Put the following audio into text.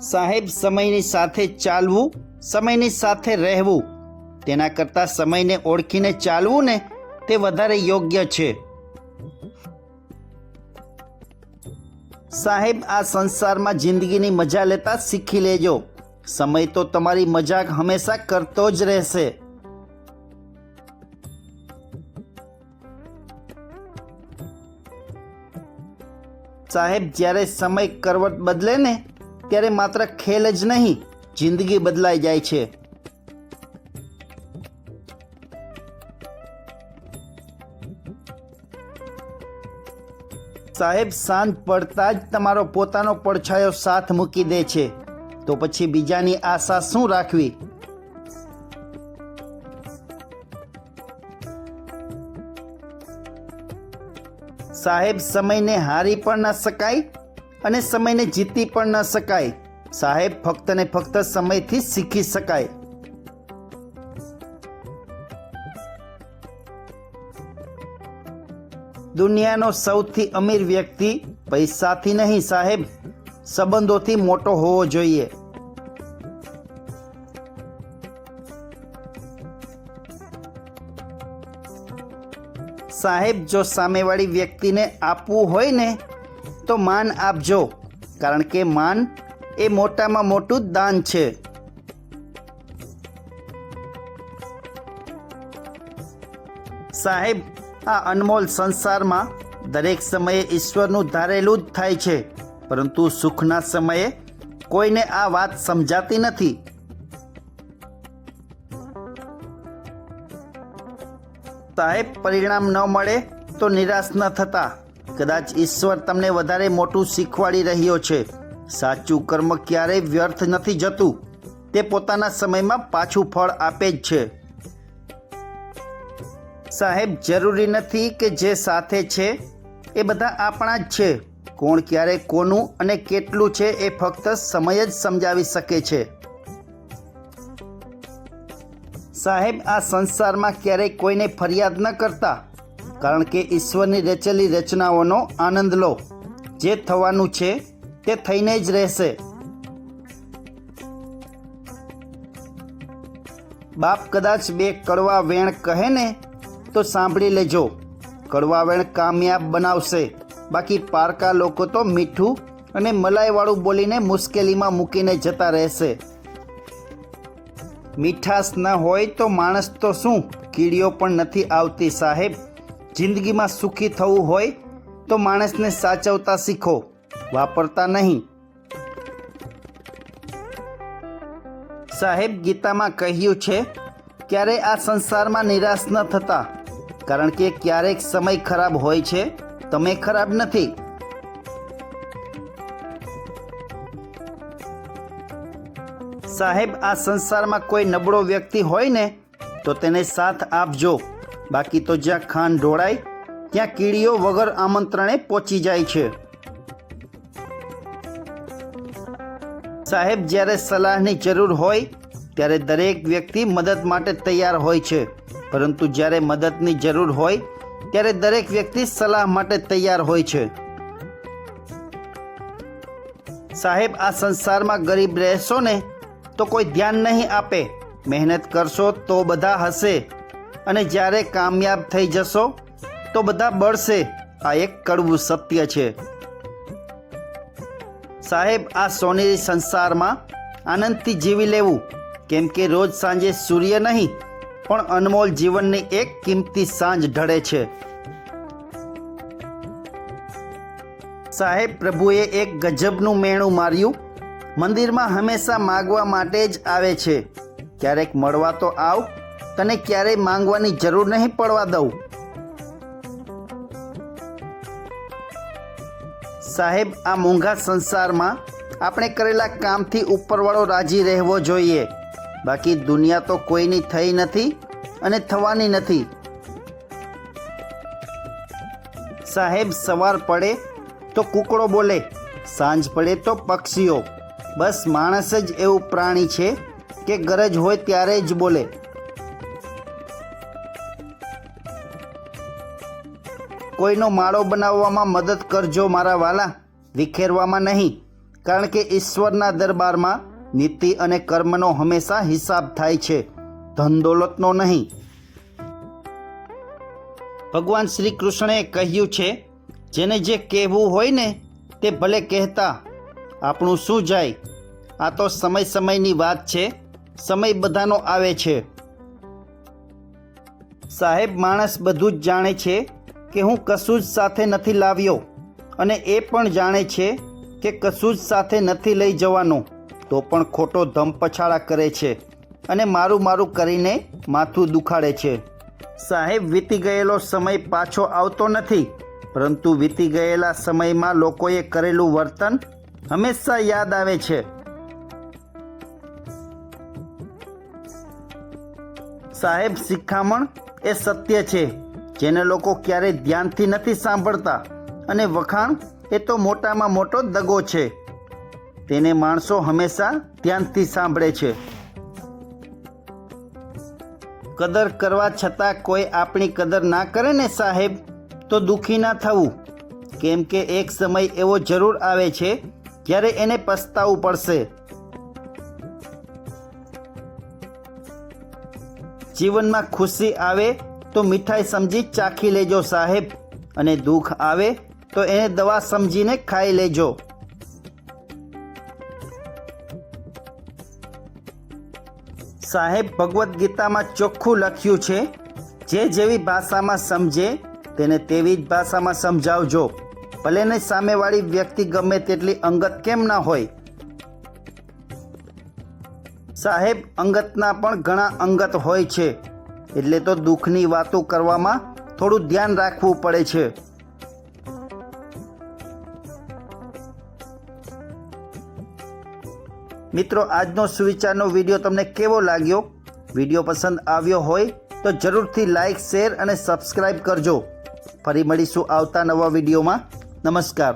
સાહેબ, સમયની સાથે ચાલવું, સમયની સાથે રહેવું. તેના કરતાં સમયને ઓળખીને ચાલવું ને તે વધારે યોગ્ય છે. સાહેબ, આ સંસારમાં જિંદગીની મજા લેતા શીખી લેજો. સમય તો તમારી મજાક હંમેશા કરતો જ રહેશે. સાહેબ, જ્યારે સમય કરવટ બદલે ને ત્યારે માત્ર ખેલ જ નહીં, જિંદગી બદલાઈ જાય છે. સાહેબ, સાંજ પડતા જ તમારો પોતાનો પડછાયો સાથ મૂકી દે છે. તો પછી બીજાની આશા શું રાખવી? સાહેબ, સમયને હારી પણ ન શકાય. અને સમયને જીતી પણ ન શકાય. સાહેબ, ફક્ત ને ફક્ત સમયથી શીખી શકાય. દુનિયાનો સૌથી અમીર વ્યક્તિ પૈસાથી નહીં સાહેબ, સંબંધોથી મોટો હોવો જોઈએ. સાહેબ, જો સામેવાળી વ્યક્તિને આપવું હોય ને તો માન આપજો, કારણ કે માન એ મોટામાં મોટું દાન છે. સાહેબ, આ અનમોલ સંસારમાં દરેક સમયે ઈશ્વરનું ધારેલું જ થાય છે, પરંતુ સુખના સમયે કોઈને આ વાત સમજાતી નથી. સાહેબ, પરિણામ ન મળે તો નિરાશ ન થતા. કદાચ ઈશ્વર તમને વધારે મોટું શીખવાડી રહ્યો છે. સાચું કર્મ ક્યારેય વ્યર્થ નથી જતું. તે પોતાના સમયમાં પાછું ફળ આપે જ છે. સાહેબ, જરૂરી નથી કે જે સાથે છે એ બધા આપણા જ છે. કોણ ક્યારે કોનું અને કેટલું છે એ ફક્ત સમય જ સમજાવી શકે છે. સાહેબ, આ સંસારમાં ક્યારેય કોઈને ફરિયાદ ન કરતા. કારણ કે ઈશ્વરની રચેલી રચનાઓનો આનંદ લો. જે થવાનું છે તે થઈને જ રહેશે. બાપ કદાચ બે કડવા વેણ કહે ને, તો સાંભળી લેજો. કડવા વેણ કામયાબ બનાવશે. બાકી પારકા લોકો તો મીઠું અને મલાઈવાળું બોલીને મુશ્કેલીમાં મૂકીને જતા રહેશે. મીઠાશ ન હોય તો માણસ તો શું? કીડીઓ પણ નથી આવતી સાહેબ. જિંદગીમાં સુખી થવું હોય તો માણસને સાચવતા શીખો, વાપરતા નહીં. સાહેબ ગીતામાં કહ્યું છે, ક્યારે આ સંસારમાં નિરાશ ન થતા, કારણ કે ક્યારેક સમય ખરાબ હોય છે, તમે ખરાબ નથી. સાહેબ, આ સંસારમાં કોઈ નબળો વ્યક્તિ હોય ને, તો તેને સાથ આપજો. બાકી તો જ્યાં ખાન ઢોળાય, ત્યાં કીડીઓ વગર આમંત્રણે પહોંચી જાય છે. સાહેબ, જ્યારે સલાહની જરૂર હોય, ત્યારે દરેક વ્યક્તિ મદદ માટે તૈયાર હોય છે. પરંતુ જ્યારે મદદની જરૂર હોય, ત્યારે દરેક વ્યક્તિ સલાહ માટે તૈયાર હોય છે. સાહેબ, આ સંસારમાં ગરીબ રહેશો ને, તો કોઈ ધ્યાન નહીં આપે. મહેનત કરશો તો બધા હશે. અને જ્યારે કામયાબ થઈ જશો, તો બધા બળશે. આ એક કડવું સત્ય છે. સાહેબ, આ સોનેરી સંસારમાં આનંદથી જીવી લેવું, કેમ કે રોજ સાંજે સૂર્ય નહીં, પણ અનમોલ જીવનની એક કિંમતી સાંજ ઢળે છે. સાહેબ, પ્રભુએ એક ગજબનું મેણું માર્યું. મંદિરમાં હંમેશા માગવા માટે જ આવે છે. ક્યારેક મળવા તો આવ તને ક્યારેય માંગવાની જરૂર નહીં પડવા દઉં. સાહેબ, આ મોંઘા સંસારમાં આપણે કરેલા કામથી ઉપરવાળો રાજી રહેવો જોઈએ. બાકી દુનિયા તો કોઈની થઈ નથી અને થવાની નથી. સાહેબ, સવાર પડે તો કૂકડો બોલે, સાંજ પડે તો પક્ષીઓ. બસ માણસ જ એવું પ્રાણી છે કે ગરજ હોય ત્યારે જ બોલે. કોઈનો માળો બનાવવામાં મદદ કરજો મારા વાલા, વિખેરવામાં નહીં, કારણ કે ઈશ્વરના દરબારમાં નીતિ અને કર્મનો હંમેશા હિસાબ થાય છે ધન દોલતનો નહીં. ભગવાન શ્રી કૃષ્ણએ કહ્યું છે, જેને જે કહેવું હોય ને, તે ભલે કહેતા, આપણું શું જાય? આ તો સમય સમયની વાત છે, સમય બધાનો આવે છે. સાહેબ, માણસ બધું જ જાણે છે કે હું કશું જ સાથે નથી લાવ્યો. અને એ પણ જાણે છે કે કશું જ સાથે નથી લઈ જવાનું. તો પણ ખોટો ધમ પછાડા કરે છે અને મારું મારું કરીને માથું દુખાડે છે. સાહેબ, વીતી ગયેલો સમય પાછો આવતો નથી. પરંતુ વીતી ગયેલા સમયમાં લોકોએ કરેલું વર્તન હંમેશા યાદ આવે છે. સાહેબ, શિખામણ એ સત્ય છે. જેને લોકો ક્યારેય ધ્યાનથી નથી સાંભળતા. અને વખાણ એ તો મોટામાં મોટો દગો છે. તેને માણસો હંમેશા ધ્યાનથી સાંભળે છે. કદર કરવા છતાં કોઈ આપણી કદર ના કરે ને સાહેબ, તો દુઃખી ના થવું. કેમ કે એક સમય એવો જરૂર આવે છે જ્યારે એને પસ્તાવું પડશે. જીવનમાં ખુશી આવે તો મીઠાઈ સમજી ચાખી લેજો સાહેબ. અને દુઃખ આવે તો એને દવા સમજીને ખાઈ લેજો. સાહેબ, ભગવદ્ ગીતામાં ચોખ્ખું લખ્યું છે, જે જેવી ભાષામાં સમજે, તેને તેવી જ ભાષામાં સમજાવજો. ભલે ને સામેવાળી વ્યક્તિ ગમે તેટલી અંગત કેમ ના હોય. સાહેબ, અંગતના પણ ઘણા અંગત હોય છે. એટલે તો દુઃખની વાતો કરવામાં થોડું ધ્યાન રાખવું પડે છે. મિત્રો, આજનો સુવિચારનો વીડિયો તમને કેવો લાગ્યો? વીડિયો પસંદ આવ્યો હોય તો જરૂરથી લાઈક, શેર અને સબસ્ક્રાઈબ કરજો. ફરી મળીશું આવતા નવા વિડીયોમાં. નમસ્કાર.